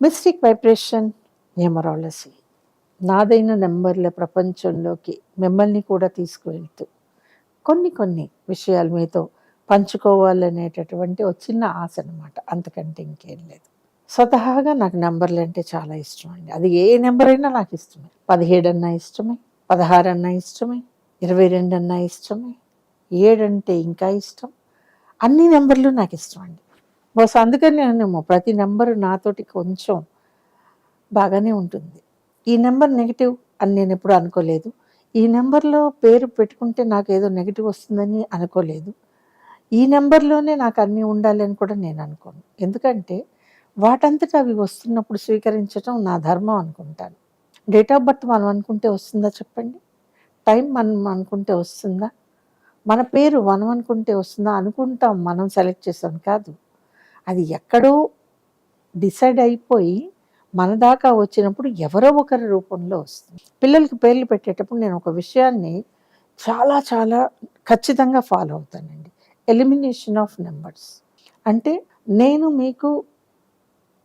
Mystic vibration numerology నాదైన నెంబర్ల ప్రపంచంలోకి మిమ్మల్ని కూడా తీసుకువెళ్తూ కొన్ని కొన్ని విషయాలు మీతో పంచుకోవాలనేటటువంటి ఒక చిన్న ఆశ అనమాట అంతకంటే ఇంకేం లేదు. స్వతహాగా నాకు నెంబర్లు అంటే చాలా ఇష్టం అండి. అది ఏ నెంబర్ అయినా నాకు ఇష్టమే. పదిహేడు అన్నా ఇష్టమే పదహారు అన్నా ఇష్టమే ఇరవై రెండు అన్నా ఇష్టమే ఏడంటే ఇంకా ఇష్టం. అన్ని నెంబర్లు నాకు ఇష్టం అండి. బస్ అందుకని నేను ప్రతి నెంబరు నాతోటి కొంచెం బాగానే ఉంటుంది. ఈ నెంబర్ నెగిటివ్ అని నేను ఎప్పుడు అనుకోలేదు. ఈ నెంబర్లో పేరు పెట్టుకుంటే నాకు ఏదో నెగిటివ్ వస్తుందని అనుకోలేదు. ఈ నెంబర్లోనే నాకు అన్నీ ఉండాలి అని కూడా నేను అనుకోను. ఎందుకంటే వాటంతటా అవి వస్తున్నప్పుడు స్వీకరించడం నా ధర్మం అనుకుంటాను. డేట్ ఆఫ్ బర్త్ మనం అనుకుంటే వస్తుందా చెప్పండి? టైం మనం అనుకుంటే వస్తుందా? మన పేరు మనం అనుకుంటే వస్తుందా అనుకుంటాం మనం సెలెక్ట్ చేసాం కాదు. అది ఎక్కడో డిసైడ్ అయిపోయి మన దాకా వచ్చినప్పుడు ఎవరో ఒకరి రూపంలో వస్తుంది. పిల్లలకి పేర్లు పెట్టేటప్పుడు నేను ఒక విషయాన్ని చాలా చాలా ఖచ్చితంగా ఫాలో అవుతానండి. ఎలిమినేషన్ ఆఫ్ నెంబర్స్ అంటే నేను మీకు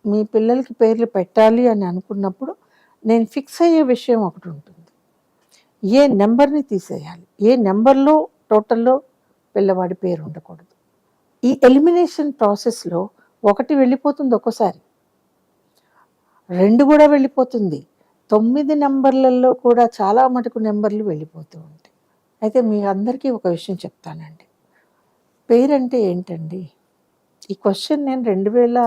మీ పిల్లలకి పేర్లు పెట్టాలి అని అనుకున్నప్పుడు నేను ఫిక్స్ అయ్యే విషయం ఒకటి ఉంటుంది. ఏ నెంబర్ని తీసేయాలి? ఏ నెంబర్లో టోటల్లో పిల్లవాడి పేరు ఉండకూడదు. ఈ ఎలిమినేషన్ ప్రాసెస్లో ఒకటి వెళ్ళిపోతుంది ఒక్కోసారి. రెండు కూడా వెళ్ళిపోతుంది. తొమ్మిది నెంబర్లలో కూడా చాలా మటుకు నెంబర్లు వెళ్ళిపోతూ ఉంటాయి. అయితే మీ అందరికీ ఒక విషయం చెప్తానండి. పేరంటే ఏంటండి? ఈ క్వశ్చన్ నేను రెండు వేల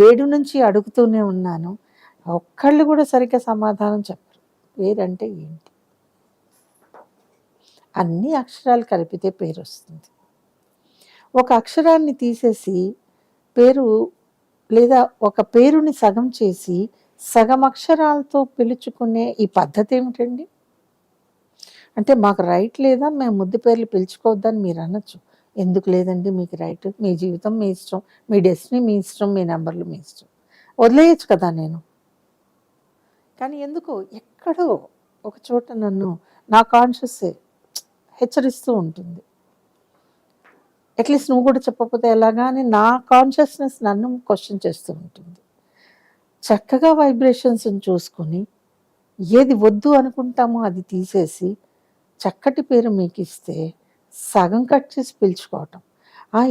ఏడు నుంచి అడుగుతూనే ఉన్నాను. ఒక్కళ్ళు కూడా సరిగ్గా సమాధానం చెప్పరు. పేరంటే ఏంటి? అన్ని అక్షరాలు కలిపితే పేరు వస్తుంది ఒక అక్షరాన్ని తీసేసి పేరు లేదా ఒక పేరుని సగం చేసి సగం అక్షరాలతో పిలుచుకునే ఈ పద్ధతి ఏమిటండి? అంటే మాకు రైట్ లేదా? మేము ముద్దు పేర్లు పిలుచుకోవద్దని మీరు అనొచ్చు. ఎందుకు లేదండి మీకు రైట్? మీ జీవితం మీ ఇష్టం మీ డెస్టినీ మీ ఇష్టం మీ నెంబర్లు మీ ఇష్టం. వదిలేయచ్చు కదా నేను. కానీ ఎందుకు ఎక్కడో ఒక చోట నన్ను నా కాన్షియస్ హెచ్చరిస్తూ ఉంటుంది. అట్లీస్ట్ నువ్వు కూడా చెప్పకపోతే ఎలాగా అని నా కాన్షియస్నెస్ నన్ను క్వశ్చన్ చేస్తూ ఉంటుంది. చక్కగా వైబ్రేషన్స్ని చూసుకొని ఏది వద్దు అనుకుంటామో అది తీసేసి చక్కటి పేరు మీకు ఇస్తే సగం కట్ చేసి పిలుచుకోవటం.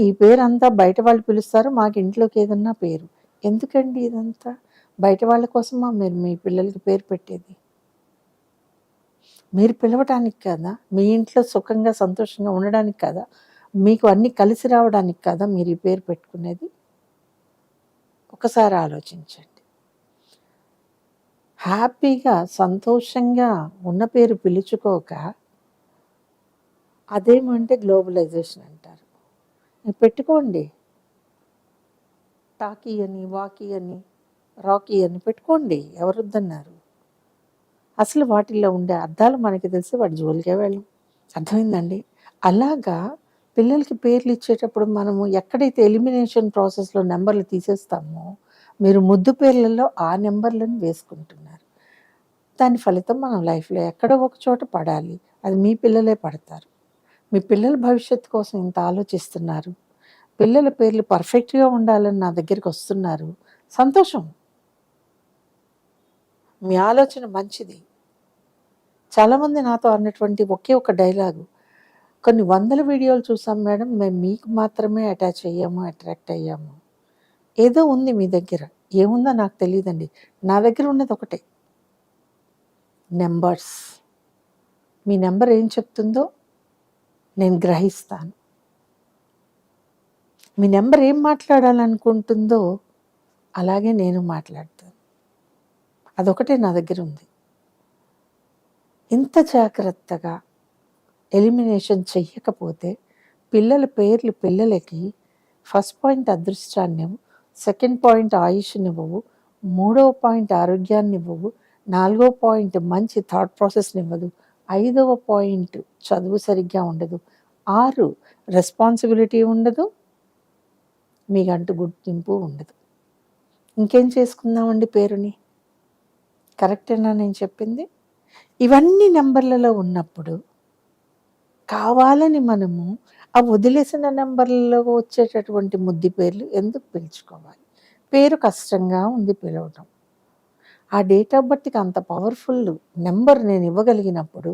ఈ పేరు అంతా బయట వాళ్ళు పిలుస్తారు మాకు ఇంట్లోకి ఏదన్నా పేరు. ఎందుకండి ఇదంతా? బయట వాళ్ళ కోసమా మీరు మీ పిల్లలకి పేరు పెట్టేది? మీరు పిలవటానికి కదా? మీ ఇంట్లో సుఖంగా సంతోషంగా ఉండడానికి కదా? మీకు అన్నీ కలిసి రావడానికి కదా మీరు ఈ పేరు పెట్టుకునేది? ఒకసారి ఆలోచించండి. హ్యాపీగా సంతోషంగా ఉన్న పేరు పిలుచుకోక అదేమంటే గ్లోబలైజేషన్ అంటారు. పెట్టుకోండి. టాకీ అని వాకీ అని రాకీ అని పెట్టుకోండి. ఎవరొద్దన్నారు? అసలు వాటిల్లో ఉండే అర్థాలు మనకి తెలిసి వాటి జోలికే వెళ్ళం. అర్థమైందండి? అలాగా పిల్లలకి పేర్లు ఇచ్చేటప్పుడు మనము ఎక్కడైతే ఎలిమినేషన్ ప్రాసెస్లో నెంబర్లు తీసేస్తామో మీరు ముద్దు పేర్లలో ఆ నెంబర్లను వేసుకుంటున్నారు. దాని ఫలితం మనం లైఫ్లో ఎక్కడో ఒక చోట పడాలి. అది మీ పిల్లలే పడతారు. మీ పిల్లల భవిష్యత్తు కోసం ఇంత ఆలోచిస్తున్నారు. పిల్లల పేర్లు పర్ఫెక్ట్గా ఉండాలని నా దగ్గరికి వస్తున్నారు. సంతోషం. మీ ఆలోచన మంచిది. చాలామంది నాతో అన్నటువంటి ఒకే ఒక డైలాగు కొన్ని వందల వీడియోలు చూసాం మేడం. మేము మీకు మాత్రమే అటాచ్ అయ్యాము అట్రాక్ట్ అయ్యాము. ఏదో ఉంది మీ దగ్గర. ఏముందో నాకు తెలియదండి నా దగ్గర ఉన్నది ఒకటే. నెంబర్స్. మీ నెంబర్ ఏం చెప్తుందో నేను గ్రహిస్తాను. మీ నెంబర్ ఏం మాట్లాడాలనుకుంటుందో అలాగే నేను మాట్లాడతాను. అదొకటే నా దగ్గర ఉంది. ఇంత జాగ్రత్తగా ఎలిమినేషన్ చెయ్యకపోతే పిల్లల పేర్లు పిల్లలకి ఫస్ట్ పాయింట్ అదృష్టాన్ని సెకండ్ పాయింట్ ఆయుష్నివ్వవు మూడవ పాయింట్ ఆరోగ్యాన్ని ఇవ్వవు నాలుగో పాయింట్ మంచి థాట్ ప్రాసెస్ని ఇవ్వదు ఐదవ పాయింట్ చదువు సరిగ్గా ఉండదు ఆరు రెస్పాన్సిబిలిటీ ఉండదు మీకంటూ గుర్తింపు ఉండదు. ఇంకేం చేసుకుందామండి పేరుని? కరెక్టేనా నేను చెప్పింది? ఇవన్నీ నెంబర్లలో ఉన్నప్పుడు కావాలని మనము ఆ వదిలేసిన నెంబర్లలో వచ్చేటటువంటి ముద్ది పేర్లు ఎందుకు పిలుచుకోవాలి? పేరు కష్టంగా ఉంది పిలవటం. ఆ డేట్ ఆఫ్ బర్త్కి అంత పవర్ఫుల్ నెంబర్ నేను ఇవ్వగలిగినప్పుడు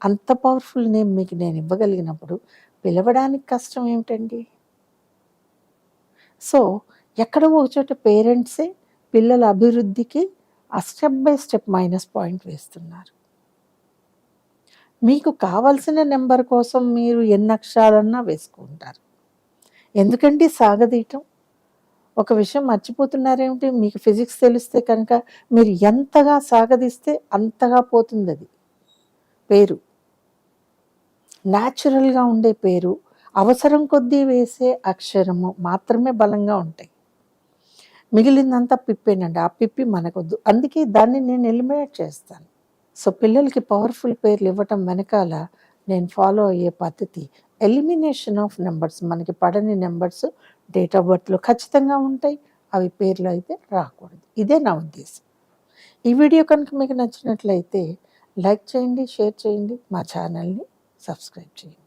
అంత పవర్ఫుల్ నేమ్ మీకు నేను ఇవ్వగలిగినప్పుడు పిలవడానికి కష్టం ఏమిటండి? సో ఎక్కడో ఒక చోట పేరెంట్సే పిల్లల అభివృద్ధికి ఆ step by step minus point వేస్తున్నారు. మీకు కావలసిన నెంబర్ కోసం మీరు ఎన్ని అక్షరాలన్నా వేసుకుంటారు. ఎందుకంటే సాగదీయటం? ఒక విషయం మర్చిపోతున్నారేమిటి? మీకు ఫిజిక్స్ తెలిస్తే కనుక మీరు ఎంతగా సాగదీస్తే అంతగా పోతుంది అది పేరు. న్యాచురల్గా ఉండే పేరు. అవసరం కొద్దీ వేసే అక్షరము మాత్రమే బలంగా ఉంటాయి. మిగిలిందంతా పిప్పేనండి. ఆ పిప్పి మనకొద్దు. అందుకే దాన్ని నేను ఎలిమినేట్ చేస్తాను. సో పిల్లలకి పవర్ఫుల్ పేర్లు ఇవ్వటం వెనకాల నేను ఫాలో అయ్యే పద్ధతి ఎలిమినేషన్ ఆఫ్ నెంబర్స్ మనకి పడని నెంబర్స్ డేట్ ఆఫ్ బర్త్లో ఖచ్చితంగా ఉంటాయి అవి పేర్లు అయితే రాకూడదు. ఇదే నా ఉద్దేశం. ఈ వీడియో కనుక మీకు నచ్చినట్లయితే లైక్ చేయండి షేర్ చేయండి మా ఛానల్ని సబ్స్క్రైబ్ చేయండి.